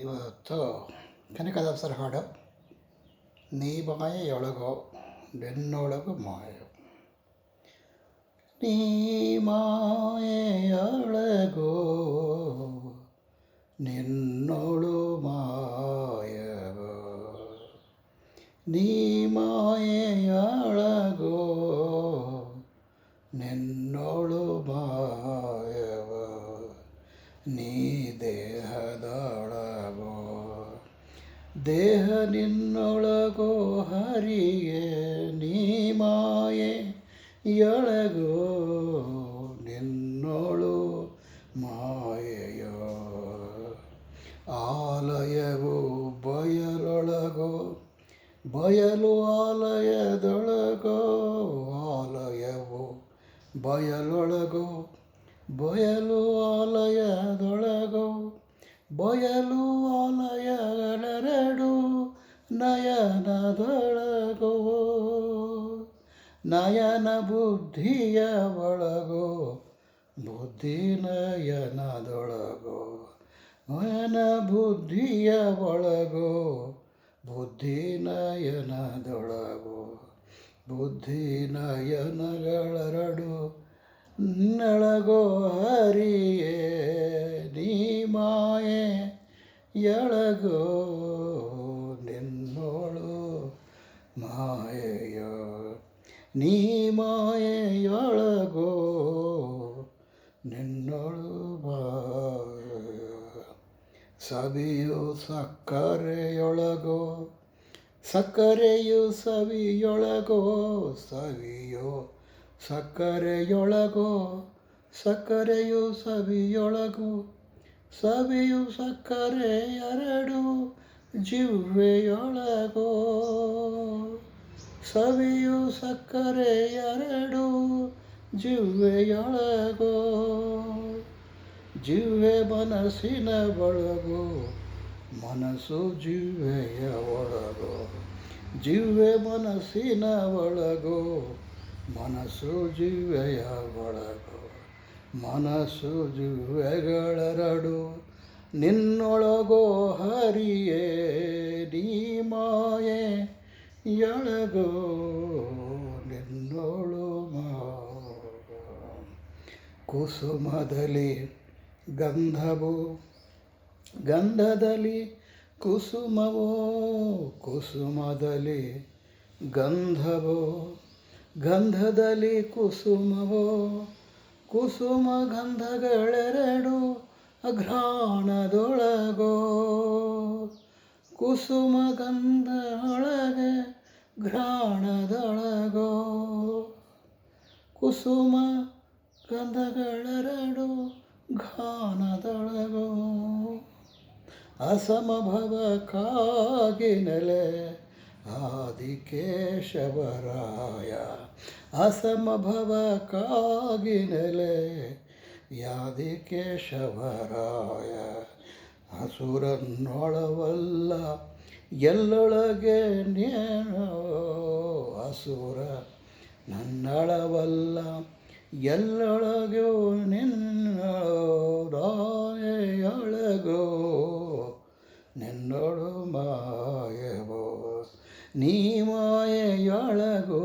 ಇವತ್ತು ಕನಕದಾಸರ ಹಾಡು ನೀ ಮಾಯೆಯೊಳಗೋ ಬೆನ್ನೊಳಗು ಮಾಯ ನೀ ಮಾಯೆಯೊಳಗೋ ನಿನ್ನೊಳು ಮಾಯವ ನೀ ದೇಹದೊಳಗೋ. ದೇಹ ನಿನ್ನೊಳಗೋ ಹರಿಗೆ ನೀ ಮಾಯೆ ಎಳಗೋ ನಿನ್ನೊಳು ಮಾಯೆಯೋ. ಆಲಯವು ಬಯಲೊಳಗೋ, ಬಯಲು ಆಲಯದೊಳಗೋ. ಆಲಯವು ಬಯಲೊಳಗೋ ಬಯಲು ಆಲಯದೊಳಗೋ, ಬಯಲು ಆಲಯಗಳೆರಡು ನಯನದೊಳಗೋ, ನಯನ ಬುದ್ಧಿಯ ಒಳಗೋ, ಬುದ್ಧಿ ನಯನದೊಳಗೋ, ನಯನ ಬುದ್ಧಿಯ ಒಳಗೋ, ಬುದ್ಧಿ ನಯನದೊಳಗೋ, ಬುದ್ಧಿ ನಯನಗಳೆರಡು ನಳಗೋ ಹರಿಯೇ ನೀ ಮಾಯೆ ಎಳಗೋ, ನಿನ್ನೋಳು ಮಾಯೆಯ, ನೀ ಮಾಯೆಯೊಳಗೋ ನಿನ್ನೋಳು ಮಾಯ ಸವಿಯು ಸಕ್ಕರೆಯೊಳಗೋ, ಸಕ್ಕರೆಯು ಸವಿಯೊಳಗೋ, ಸವಿಯೋ ಸಕ್ಕರೆಯೊಳಗೋ, ಸಕ್ಕರೆಯು ಸವಿಯೊಳಗು, ಸವಿಯು ಸಕ್ಕರೆ ಎರಡು ಜಿವ್ವೆಯೊಳಗೋ. ಸವಿಯು ಸಕ್ಕರೆ ಎರಡು ಜಿವ್ವೆಯೊಳಗೋ. ಜಿವ್ವೆ ಮನಸ್ಸಿನ ಒಳಗೋ, ಮನಸ್ಸು ಜಿವ್ವೆಯ ಒಳಗೋ. ಜಿವ್ವೆ ಮನಸ್ಸಿನ ಒಳಗೋ ಮನಸ್ಸು ಜೀವೆಯ ಒಳಗೋ, ಮನಸ್ಸು ಜೀವೆಗಳೆರಡು ನಿನ್ನೊಳಗೋ ಹರಿಯೇ ನೀ ಮಾಯೆ, ಎಳಗೋ ನಿನ್ನೋಳು ಕುಸುಮದಲ್ಲಿ ಗಂಧವು, ಗಂಧದಲ್ಲಿ ಕುಸುಮವೋ, ಕುಸುಮದಲ್ಲಿ ಗಂಧವೋ. ಗಂಧದಲ್ಲಿ ಕುಸುಮವೋ ಕುಸುಮ ಗಂಧಗಳೆರಡು ಅಘ್ರಾಣದೊಳಗೋ. ಕುಸುಮ ಗಂಧ ಒಳಗೆ ಘ್ರಾಣದೊಳಗೋ. ಕುಸುಮ ಗಂಧಗಳೆರಡು ಘಾನದೊಳಗೋ ಅಸಮಭವ ಕಾಗಿನಲೆ ಆದಿಕೇಶವರಾಯ ಅಸಮಭವ ಕಾಗಿನೆಲೆ ಯಾದಿಕೇಶವರಾಯ ಹಸುರನ್ನೊಳವಲ್ಲ ಎಲ್ಲೊಳಗೆ ನೇಣೋ ಹಸುರ ನನ್ನಳವಲ್ಲ ಎಲ್ಲೊಳಗೋ ನಿನ್ನೊಳಗೋ ನಿನ್ನೊಳು ಮಾ ನೀ ಮಾಯೆಯೊಳಗೋ